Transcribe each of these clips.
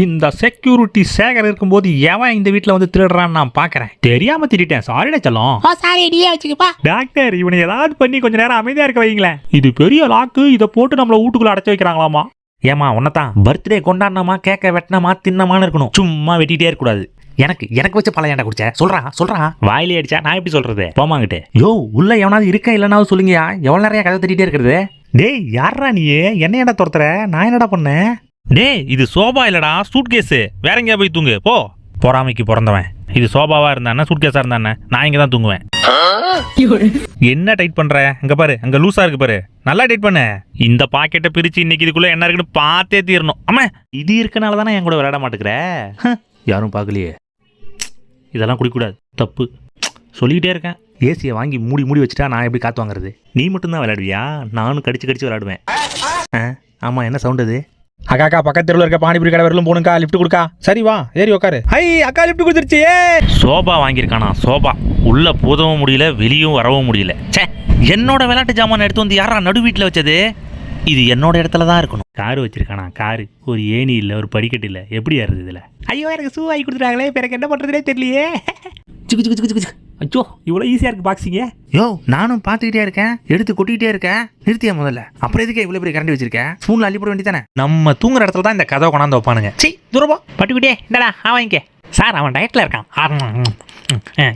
இந்த செக்யூரிட்டி சேகர் இருக்கும்போது எவன் இந்த வீட்டில் வந்து திருடுறான்னு நான் பார்க்கறேன் தெரியாம திருட்டேன் சாரிடா செல்லம். ஓ சாரி நீயே வச்சுக்கப்பா. டாக்டர் இவனை ஏதாவது பண்ணி கொஞ்ச நேரம் அமைதியா இருக்க வைங்களேன் இது பெரிய லாக்கு இதை போட்டு நம்மள வீட்டுக்குள்ள அடைச்சு வைக்கிறாங்களாமா? ஏமா உன்னதான் பர்த்டே கொண்டாடினமா கேக்க வெட்டினமா தின்னமான்னு இருக்கணும். சும்மா வெட்டிட்டே இருக்க கூடாது. எனக்கு எனக்கு வச்ச பழைய ஏன்டா குடிச்ச? சொல்றா சொல்றா. வாயிலே அடிச்சா நான் எப்படி சொல்றது? போமாங்கிட்டு யோ உள்ள எவனாவது இருக்க இல்லைனாவது சொல்லுங்கயா எவ்வளவு நிறைய கதை தட்டிட்டே இருக்கிறது? டேய் யாரா நீ என்ன ஏன்டா துரத்துற? நான் என்னடா பண்ணேன்? டேய் இது சோபா இல்லடா சூட் கேஸ் வேற எங்கேயா போய் தூங்கு. போ. பொறாமைக்கு பிறந்தவன். இது சோபாவா இருந்தானே சூட் கேஸா இருந்தானே நான் இங்க தான் தூங்குவேன். என்ன டைட் பண்ற? அங்க பாரு அங்க லூசா இருக்கு பாரு. நல்லா டைட் பண்ணு. இந்த பாக்கெட்டை பிரிச்சு இன்னைக்கு இதுக்குள்ள என்ன இருக்குன்னு பார்த்தே தீரணும். ஆமா இது இருக்கனால தானே என் கூட விளையாட மாட்டேங்கிற? யாரும் பார்க்கலையே. இதெல்லாம் குடிக்கக்கூடாது தப்பு. சொல்லிக்கிட்டே இருக்கேன். ஏசியை வாங்கி மூடி மூடி வச்சுட்டா நான் எப்படி காத்து வாங்குறது? நீ மட்டும்தான் விளையாடுவியா? நானும் கடிச்சு கடிச்சு விளையாடுவேன். ஆ, ஆமா என்ன சவுண்ட் அது? அக்கா அக்கா பக்கத்து தெருவில் இருக்க பானிபுரி கடை வரலும் போகணுக்கா லிஃப்ட் கொடுக்கா. சரி வா ஏறி உட்காரு ஹை அக்கா லிஃப்ட் கொடுத்துருச்சு ஏ. சோபா வாங்கியிருக்கானா? சோபா. உள்ள போதவும் முடியல வெளியும் வரவும் முடியல. ச்சே என்னோட விளையாட்டு ஜாமான் எடுத்து வந்து யாரா நடு வீட்டில் வச்சது? இது என்னோட இடத்துல தான் இருக்கணும். காரு வச்சிருக்கானா? காரு. ஒரு ஏணி இல்லை ஒரு படிக்கட்டு இல்லை. எப்படி ஏறுது இதில்? ஐயோ எனக்கு ஷூ வாங்கி கொடுத்துட்டாங்களே இப்போ எனக்கு என்ன பண்ணுறதுனே தெரியலையே. அச்சோ இவ்வளோ ஈஸியாக இருக்கு பாக்ஸிங்க யோ நானும் பார்த்துக்கிட்டே இருக்கேன் எடுத்து கொட்டிக்கிட்டே இருக்கேன். நிறுத்தியா முதல்ல? அப்புறம் எதுக்கு இவ்வளோ பெரிய கரண்டி வச்சிருக்கேன்? ஸ்பூனில் அள்ளி போட வேண்டியதானே நம்ம தூங்குற இடத்துல தான் இந்த கதவை கொண்டாந்து வைப்பானுங்க. சி தூரப்போ பட்டுக்கிட்டே இந்தடா ஆ வாங்கிக்க. சார் அவன் டயட்டில் இருக்கான்.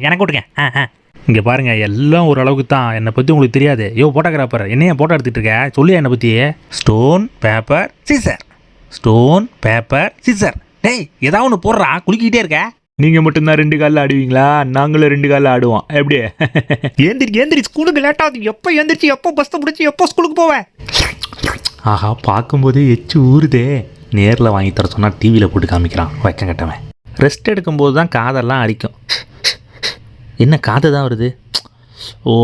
எனக்கு கொடுங்க ஆ ஆ. இங்கே பாருங்க எல்லாம் ஒரு அளவுக்கு தான். என்னை பற்றி உங்களுக்கு தெரியாது. யோ போட்டோகிராஃபர் என்னைய போட்டோ எடுத்துட்டு இருக்க? சொல்லியா என்னை பற்றி stone paper scissor stone paper scissor டேய் ஏதாவது ஒன்று போடுறா? குளிக்கிட்டே இருக்க. நீங்கள் மட்டும்தான் ரெண்டு காலில் ஆடுவீங்களா? நாங்களும் ரெண்டு காலில் ஆடுவோம். எப்படி? ஏந்திரி ஏந்திரி ஸ்கூலுக்கு லேட் ஆகுது. எப்போ ஏந்திரிச்சு எப்போ பஸ்ஸை பிடிச்சி எப்போ ஸ்கூலுக்கு போவேன் ஆஹா பார்க்கும்போதே எச்சு ஊறுதே. நேரில் வாங்கி தர சொன்னால் டிவியில் போட்டு காமிக்கிறான். வைக்கம் கட்டவன். ரெஸ்ட் எடுக்கும்போது தான் காதெல்லாம் அடிக்கும். என்ன காது தான் வருது? ஓ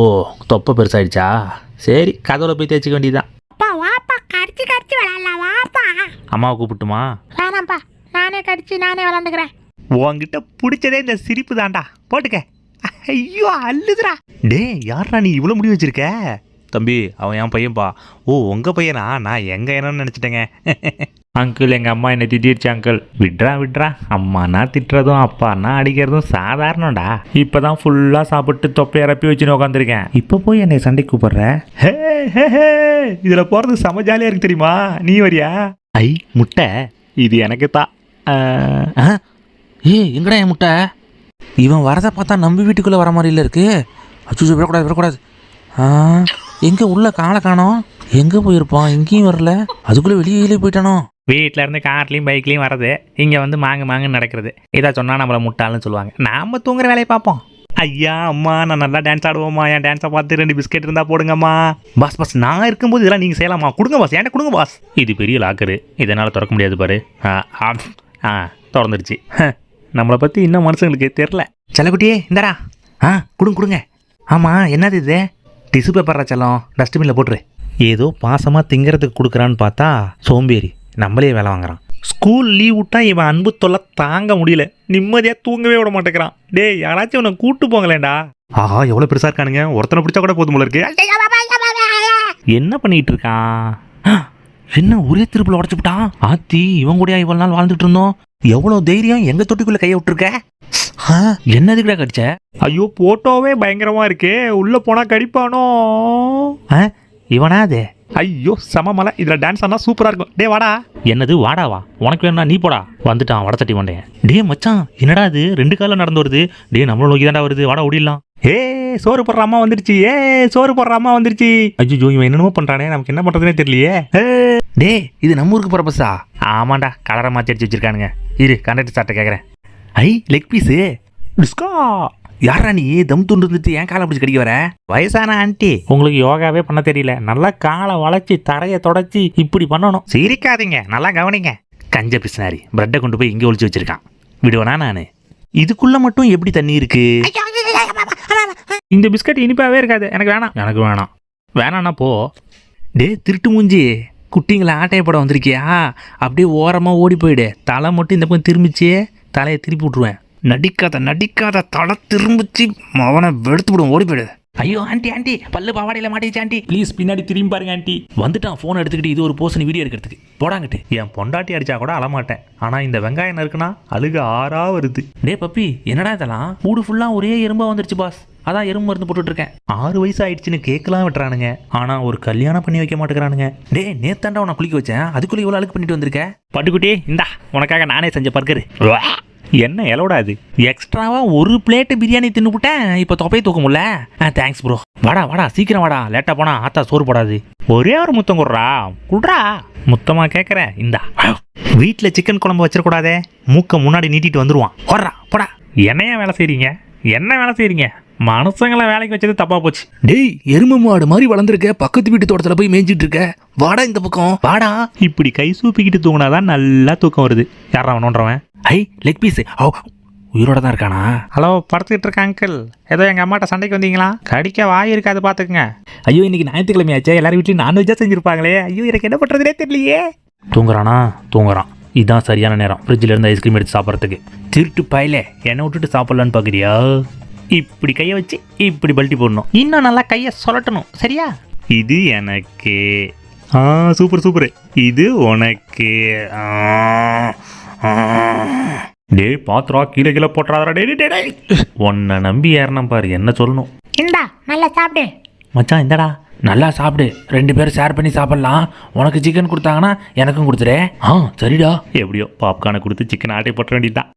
தொப்பை பெருசாயிடுச்சா? சரி கதவுல போய் தேய்ச்சிக்க வேண்டியதுதான். அப்பா வாப்பா கடிச்சு கடிச்சு வாப்பா. அம்மாவை கூப்பிட்டுமா? வேணாம்ப்பா. நானே கடிச்சு நானே விளாண்டுக்கிறேன் உன்கிட்ட பிடிச்சதே இந்த சிரிப்பு தான்டா. போட்டுக்க. ஐயோ அள்ளுதுடா டேய் யாரா நீ இவ்வளோ முடி வச்சிருக்க? தம்பி அவன் என் பையன்பா. ஓ உங்கள் பையனா? நான் எங்கள் என்னன்னு நினச்சிட்டேங்க. அங்கிள் எங்கள் அம்மா என்னை திட்டிருச்சு அங்கிள். விட்றா விட்றா. அம்மானா திட்டுறதும் அப்பானா அடிக்கிறதும் சாதாரணம்டா. இப்போ தான் ஃபுல்லாக சாப்பிட்டு தொப்பை இறப்பி வச்சுன்னு உட்காந்துருக்கேன் இப்போ போய் என்னை சண்டை கூப்பிடுற? ஹே ஹே ஹே. இதில் போகிறது செம ஜாலியாக இருக்கு தெரியுமா? நீ வரியா? ஐ முட்டை. இது எனக்கு தான் ஏய் எங்கடா என் முட்டை? இவன் வரதை பார்த்தா நம்ம வீட்டுக்குள்ளே வர மாதிரில இருக்கு. அச்சோ விடக்கூடாது விடக்கூடாது. ஆ எங்கே உள்ள காலை காணோம்? எங்கே போயிருப்பான்? எங்கேயும் வரல. அதுக்குள்ளே வெளியே போயிட்டானோ? வீட்டில் இருந்து கார்லேயும் பைக்லேயும் வர்றது இங்கே வந்து மாங்கு மாங்குன்னு நடக்கிறது. இதை சொன்னால் நம்மளை முட்டாள்னு சொல்லுவாங்க. நாம் தூங்குற வேலையை பார்ப்போம். ஐயா அம்மா நான் நல்லா டான்ஸ் ஆடுவோம்மா. என் டான்ஸை பார்த்து ரெண்டு பிஸ்கெட் இருந்தால் போடுங்கம்மா. பாஸ் பாஸ் நான் இருக்கும்போது இதெல்லாம் நீங்கள் செய்யலாமா? கொடுங்க பாஸ் ஏன்டா கொடுங்க பாஸ் இது பெரிய லாக்கரு இதனால் திறக்க முடியாது பாரு. ஆ ஆ, ஆ திறந்துருச்சு. நம்மளை பற்றி இன்னும் மனுஷங்களுக்கு தெரில செல்லக்குட்டியே இந்தாடா. ஆ? கொடுங்க கொடுங்க. ஆமாம் என்னது இது? டிஷ்யூ பேப்பரா செல்லம்? டஸ்ட்பினில் போட்டுரு. ஏதோ பாசமாக திங்கிறதுக்கு கொடுக்குறான்னு பார்த்தா சோம்பேறி. நம்மளே வேலை வாங்குறான். ஸ்கூல் லீவ் விட்டா இவன் அன்பு தொல்லை தாங்க முடியல. நிம்மதியாக தூங்கவே விட மாட்டேங்கிறான். டேய் யாராச்சும் உன்னை கூட்டு போங்களேன்டா. ஆஹா எவ்வளோ பெருசாக இருக்கானுங்க. ஒருத்தனை பிடிச்சா கூட போதும் போல இருக்கு. என்ன பண்ணிட்டு இருக்கான்? என்ன ஒரே திருப்பில் உடச்சு விட்டான்? ஆத்தி இவன் கூடயா இவ்வளவு நாள் வாழ்ந்துட்டு இருந்தோம்? எவ்வளவு தைரியம் எங்க தொட்டிக்குள்ள கைய விட்டுருக்க? ஆ, என்னதுக்குடா கடிச்ச? ஐயோ போட்டோவே பயங்கரமா இருக்கே. உள்ள போனா கடிப்பானோ? இவனா அது? ஐயோ சமமலை இதுல டான்ஸ் ஆனா சூப்பரா இருக்கும். டே வாடா. என்னது வாடாவா உனக்கு வேணும்னா நீ போடா. வந்துட்டான் வடத்தட்டி வந்தேன் டே மச்சான் என்னடா இது? ரெண்டு காலில் நடந்து வருது. டே நம்மள நோக்கி தாண்டா வருது. வாடா ஓடிடலாம். ஏ சோறு போடுற அம்மா வந்துருச்சு. ஏ சோறு போடுற அம்மா வந்துருச்சு. ஐயோ இவன் என்னென்னமோ பண்றானே. நமக்கு என்ன பண்றதுனே தெரியலையே. டே இது நம்ம ஊருக்கு போற பஸ்ஸா ஆமாண்டா கலரை மாத்தி அடிச்சு வச்சிருக்கானுங்க. இரு கண்டக்டர் சார்ட்ட கேக்குறேன். ஐ லெக் பீஸு டிஸ்கா யாரா நீ? தம் துண்டு இருந்துட்டு ஏன் காலை பிடிச்சி கடிக்க வர? வயசான ஆண்டி. உங்களுக்கு யோகாவே பண்ண தெரியல. நல்லா காலை வளைச்சி தரையை தொடச்சி இப்படி பண்ணணும். சிரிக்காதீங்க நல்லா கவனிங்க. கஞ்ச பிசினாரி பிரெட்டை கொண்டு போய் இங்கே ஒளிச்சு வச்சிருக்கான். விடுவேனா நான்? இதுக்குள்ள மட்டும் எப்படி தண்ணி இருக்கு? இந்த பிஸ்கட் இனிப்பாவே இருக்காது. எனக்கு வேணாம். எனக்கு வேணாம். வேணாண்ணா போ. டே திருட்டு மூஞ்சி. குட்டிங்களை ஆட்டைய படம் வந்திருக்கியா? அப்படியே ஓரமாக ஓடி போயிடு. தலை மட்டும் இந்த பக்கம் திரும்பிச்சு தலையை திருப்பி விட்ருவேன் நடிக்காத நடிக்காத தலை திரும்பிச்சு அவனை வெடுத்து விடுவோம் ஓடி போயிடு. ஐயோ ஆண்டி ஆண்டி பல்லு பாவாடையில் மாட்டிச்சு ஆண்டி. ப்ளீஸ் பின்னாடி திரும்பி பாருங்க ஆண்டி. வந்துட்டான் ஃபோன் எடுத்துக்கிட்டு இது ஒரு போஸ்ட் வீடியோ எடுக்கிறதுக்கு. போடாங்கிட்டு என் பொண்டாட்டி அடிச்சா கூட அழமாட்டேன். ஆனா இந்த வெங்காயம் இருக்குன்னா அழுக ஆறா வருது. டே பப்பி என்னடா இதெல்லாம்? வீடு ஃபுல்லாக ஒரே எறும்பா வந்துருச்சு பாஸ் அதான் எறும்பு மருந்து போட்டுட்டு இருக்கேன் ஆறு வயசு ஆயிடுச்சுன்னு கேட்கலாம் விட்டுறானுங்க. ஆனா ஒரு கல்யாணம் பண்ணி வைக்க மாட்டேங்கிறானுங்க. டே நேத்தாண்டா உன்னை குளிக்க வச்சேன். அதுக்குள்ளே இவ்வளோ அழுக்கு பண்ணிட்டு வந்திருக்க? பட்டுக்குட்டி இந்தா உனக்காக நானே செஞ்ச பர்கர். என்ன எலோடா அது? எக்ஸ்ட்ராவா ஒரு பிளேட் பிரியாணி தின்னுபிட்டேன். இப்போ தொப்பையை தூக்க முடியல. தேங்க்ஸ் ப்ரோ வாடா வாடா சீக்கிரம் வாடா. லேட்டா போனா ஆத்தா சோறு போடாது. ஒரே ஒரு முத்தம் குடுறா. குடுறா. முத்தமா கேட்குறேன் இந்தா. வீட்டில் சிக்கன் குழம்பு வச்சிடக்கூடாதே மூக்க முன்னாடி நீட்டிட்டு வந்துருவான். ஓடுறா போடா. என்னையா வேலை செய்றீங்க? என்ன வேலை செய்றீங்க? மனுஷங்களை வேலைக்கு வச்சது தப்பா போச்சு. டேய் எருமை மாடு மாதிரி வளர்ந்துருக்க பக்கத்து வீட்டு தோட்டத்தில் போய் மேய்ஞ்சிட்டு இருக்க. வாடா இந்த பக்கம். வாடா. இப்படி கை சூப்பிக்கிட்டு தூங்கினாதான் நல்லா தூக்கம் வருது. யாரா அவனோன்றவன் ஐ லெக் பீஸ் உயிரோட தான் இருக்கானா? ஹலோ படுத்துக்கிட்டு இருக்க அங்கிள் ஏதோ எங்கள் அம்மாட்ட சண்டைக்கு வந்தீங்களா? கடிக்க வாய் இருக்காது பார்த்துக்குங்க ஐயோ இன்னைக்கு ஞாயிற்றுக்கிழமையாச்சே எல்லாரும் வீட்லையும் நான்வெஜ்ஜாக செஞ்சுருப்பாங்களே. ஐயோ எனக்கு என்ன பண்ணுறதுனே தெரியலையே. தூங்குறானா? தூங்குறான். இதுதான் சரியான நேரம். ஃப்ரிட்ஜில் இருந்து ஐஸ்கிரீம் எடுத்து சாப்பிட்றதுக்கு. திருட்டு பாயில. என்னை விட்டுட்டு சாப்பிட்லான்னு பார்க்குறியா இப்படி கையை வச்சு இப்படி பல்ட்டி போடணும். இன்னும் நல்லா கையை சொல்லட்டணும் சரியா? இது எனக்கு. ஆ சூப்பர் சூப்பர். இது உனக்கு. டேய் பாத்திரா கீழே கீழே போட்டுறாதடா. டேய் டேய், டேய் உன்னை நம்பி ஏறினம் பாரு என்ன சொல்லணும்? இந்தா நல்லா சாப்பிடு. மச்சான் இந்தடா. நல்லா சாப்பிடு. ரெண்டு பேரும் ஷேர் பண்ணி சாப்பிட்லாம். உனக்கு சிக்கன் கொடுத்தாங்கன்னா எனக்கும் கொடுத்துரு ஆ சரிடா. எப்படியோ பாப்கார்னை கொடுத்து சிக்கன் ஆட்டை போட்ட வேண்டியதுதான்.